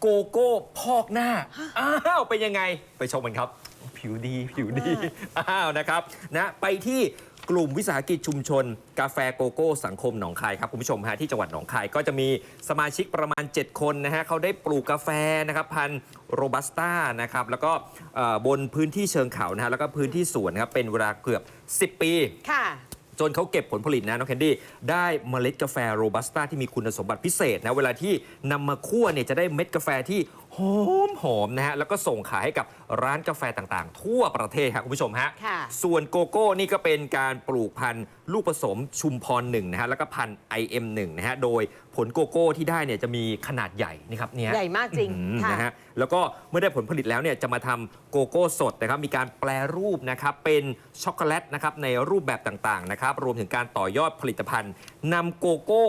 โกโก้พอกหน้า อ้าว เป็นยังไง ไปชมกันครับ ผิวดีผิวดี อ้าว นะครับนะไปที่กลุ่มวิสาหกิจชุมชน กาแฟโกโก้สังคมหนองคายครับ คุณผู้ชมฮะที่จังหวัดหนองคายก็จะมีสมาชิกประมาณ 7 คนนะฮะเขาได้ปลูกกาแฟนะครับพันธุ์โรบัสต้านะครับแล้วก็เอ่อบนพื้นที่เชิงเขานะฮะแล้วก็พื้นที่สวนนะครับเป็นเวลาเกือบ 10 ปี ค่ะ จนเขาเก็บผลผลิตนะน้องแคนดี้ได้เมล็ดกาแฟโรบัสต้าที่มีคุณสมบัติพิเศษนะเวลาที่นำมาคั่วเนี่ยจะได้เม็ดกาแฟที่หอมหอมนะฮะแล้วก็ส่งขายให้กับร้านกาแฟต่างๆ ทั่วประเทศครับคุณผู้ชมฮะค่ะ ส่วนโกโก้นี่ก็เป็นการปลูกพันธุ์ ลูกผสมชุมพรหนึ่งนะฮะแล้วก็พันธุ์ IM1 นะฮะโดยผลโกโก้ที่ได้เนี่ยจะมีขนาดใหญ่นี่ครับเนี่ยใหญ่มากจริงอืมค่ะ นะฮะแล้วก็เมื่อได้ผลผลิตแล้วเนี่ยจะมาทำโกโก้สดนะครับมีการแปลรูปนะครับเป็นช็อกโกแลตนะครับในรูปแบบต่างๆนะครับรวมถึงการต่อยอดผลิตภัณฑ์นำโกโก้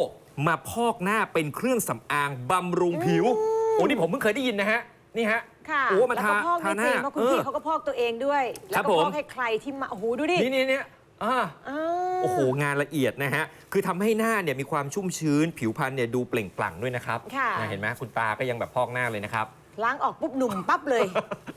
มาพอกหน้าเป็นเครื่องสำอางบำรุงผิวโอ้นี่ผมเพิ่งเคยได้ยินนะฮะนี่ฮะค่ะโอ้มาแล้วทาก็พอกทาได้หจริน้างเพราะคุณเออ พี่เขาก็พอกตัวเองด้วยคแล้รัวบก็ผมพอกให้ใครที่มาโอ้โหดูดิ นี่นี่นี่ อ่าอ่าโอ้โห งานละเอียดนะฮะ คือทำให้หน้าเนี่ยมีความชุ่มชื้น ผิวพรรณเนี่ยดูเปล่งปลั่งด้วยนะครับค่ะนะเห็นไหมคุณตาก็ยังแบบพอกหน้าเลยนะครับ ล้างออกปุ๊บหนุ่มปั๊บเลย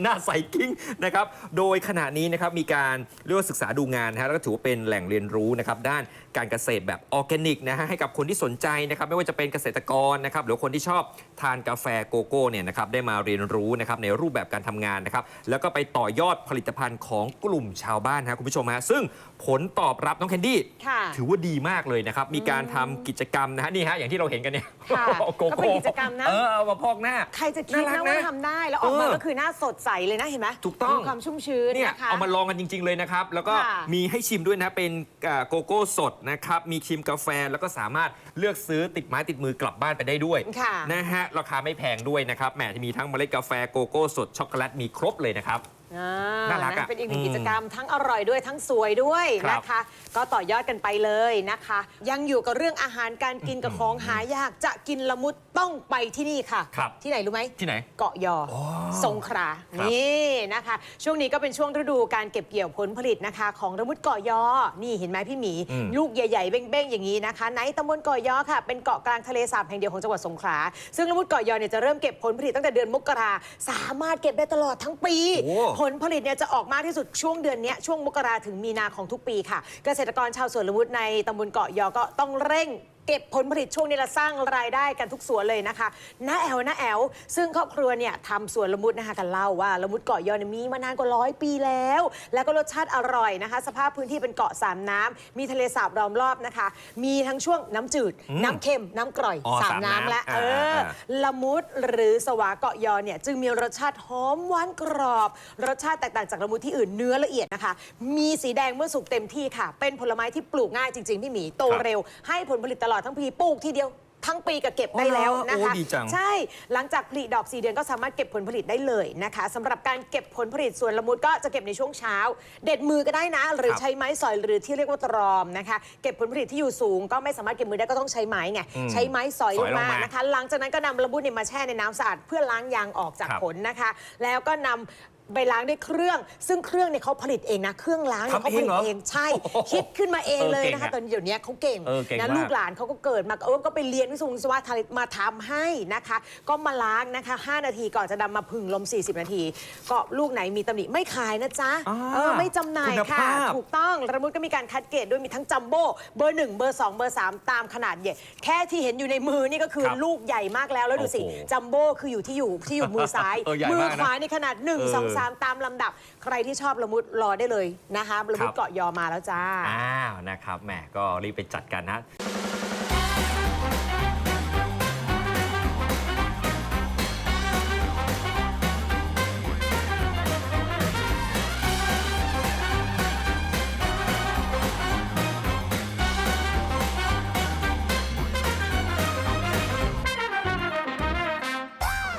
หน้าใสกิ้งนะครับ โดยขณะนี้นะครับมีการเรียกว่าศึกษาดูงานนะฮะแล้วก็ถือว่าเป็นแหล่งเรียนรู้นะครับด้านการเกษตรแบบออร์แกนิกนะฮะให้กับคนที่สนใจนะครับไม่ว่าจะเป็นเกษตรกรนะครับหรือคนที่ชอบทานกาแฟโกโก้เนี่ยนะครับได้มาเรียนรู้นะครับในรูปแบบการทำงานนะครับแล้วก็ไปต่อยอดผลิตภัณฑ์ของกลุ่มชาวบ้านนะคุณผู้ชมฮะซึ่งผลตอบรับน้องแคนดี้ค่ะ ถือว่าดีมากเลยนะครับมีการทำกิจกรรมนะฮะนี่ฮะอย่างที่เราเห็นกันเนี่ยค่ะโกก็เป็นโก้กิจกรรมนะ เออเอามาพอกหน้า ใครจะคิดน่ารันะกว่านะทำได้แล้วออกมาเออก็คือหน้าสดใสเลยนะเห็นไหมถูกต้อง มีความชุ่มชื้นเนี่ยนะคะ เอามาลองกันจริง ๆ เลยนะครับ แล้วก็ค่ะมีให้ชิมด้วยนะ เป็นอ่าโกโก้สดนะครับ มีครีมกาแฟ แล้วก็สามารถเลือกซื้อติดไม้ติดมือกลับบ้านไปได้ด้วยค่ะ นะฮะ ราคาไม่แพงด้วยนะครับ แหมจะมีทั้งเมล็ดกาแฟโกโก้สดช็อกโกแลตมีครบเลยนะครับ อ่าน่ารักอะ เป็นอีกหนึ่งอืมกิจกรรมทั้งอร่อยด้วยทั้งสวยด้วยครับนะคะ ก็ต่อยอดกันไปเลยนะคะ ยังอยู่กับเรื่องอาหารการกินกับของหายากจะกินละมุดต้องไปที่นี่ค่ะ ครับ ที่ไหนรู้ไหม ที่ไหน เกาะยอออสงขลาครับ นี่นะคะ ช่วงนี้ก็เป็นช่วงฤดูการเก็บเกี่ยวผลผลิตนะคะ ของระมุดเกาะยอ นี่เห็นไหมพี่หมีอืมลูกใหญ่ๆเบ้งๆอย่างนี้นะคะ ในตำบลเกาะยอค่ะ เป็นเกาะกลางทะเลสาบแห่งเดียวของจังหวัดสงขลา ซึ่งละมุดเกาะยอเนี่ยจะเริ่มเก็บผลผลิตตั้งแต่เดือนมกรา สามารถเก็บได้ตลอดทั้งปี โอ้ ผลผลิตเนี่ยจะออกมากที่สุดช่วงเดือนนี้ช่วงมกราถึงมีนาของทุกปีค่ะ เกษตรกรชาวสวนละมุดในตำบลเกาะยอก็ต้องเร่ง เก็บผลผลิตช่วงนี้ละสร้างรายได้กันทุกสวนเลยนะคะน้าแอลน้าแอล ซึ่งครอบครัวเนี่ยทำสวนละมุดนะคะกันเล่าว่าละมุดเกาะยอเนี่ยมีมานานกว่าร้อยปีแล้ว แล้วก็รสชาติอร่อยนะคะ สภาพพื้นที่เป็นเกาะสามน้ำมีทะเลสาบล้อมรอบนะคะ มีทั้งช่วงน้ำจืดน้ำเค็ม น้ำกร่อยอ๋อสามสามน้ำน้ำและอ่าเอออ่าละมุดหรือสวาเกาะยอเนี่ยจึงมีรสชาติหอมหวานกรอบ รสชาติแตกต่างจากละมุดที่อื่นเนื้อละเอียดนะคะ มีสีแดงเมื่อสุกเต็มที่ค่ะ เป็นผลไม้ที่ปลูกง่ายจริงๆพี่หมีโตครับ เร็ว ให้ผลผลิตตลอดทั้งปีปลูกทีเดียวทั้งปีก็เก็บได้แล้วนะโอ้คะดีจังใช่หลังจากผลิดอก 4 เดือนก็สามารถเก็บผลผลิตได้เลยนะคะสำหรับการเก็บผลผลิตส่วนละมุดก็จะเก็บในช่วงเช้า เด็ดมือก็ได้นะ หรือครับใช้ไม้สอยหรือที่เรียกว่าตรอมนะคะเก็บผลผลิตที่อยู่สูง ก็ไม่สามารถเก็บมือได้ก็ต้องใช้ไม้ไงอืมใช้ไม้สอยสลอยงลงมามานะคะ หลังจากนั้นก็นำละมุดเนี่ยมาแช่ในน้ำสะอาดเพื่อล้างยางออกจากครับผลนะคะ แล้วก็นำ ไปล้างด้วยเครื่อง ซึ่งเครื่องเนี่ยเขาผลิตเองนะ เครื่องล้างเนี่ยเขาผลิตเองใช่ คิดขึ้นมาเองเลยนะคะตอนเดี๋ยวนี้เขาเก่งนะลูกหลานเขาก็เกิดมาเออก็ไปเรียนวิศววิศวะมาทำให้นะคะ ก็มาล้างนะคะ 5 นาทีก่อนจะนำมาพึ่งลม 40 นาที ก็ลูกไหนมีตำหนิไม่ขายนะจ๊ะเออไม่จำหน่ายค่ะ ถูกต้องระมุดก็มีการคัดเกรดด้วยมีทั้งจัมโบ้เบอร์ 1 เบอร์ 2 เบอร์ 3 ตามขนาดใหญ่แค่ที่เห็นอยู่ในมือนี่ก็คือลูกใหญ่มากแล้วแล้วดูสิจัมโบ้คืออยู่ที่อยู่ที่อยู่มือซ้ายมือขวาในขนาด1 2สามตามลำดับ ใครที่ชอบละมุดรอได้เลยนะคะละมุดเกาะยอมาแล้วจ้า อ้าวนะครับแหมก็รีบไปจัดกันนะ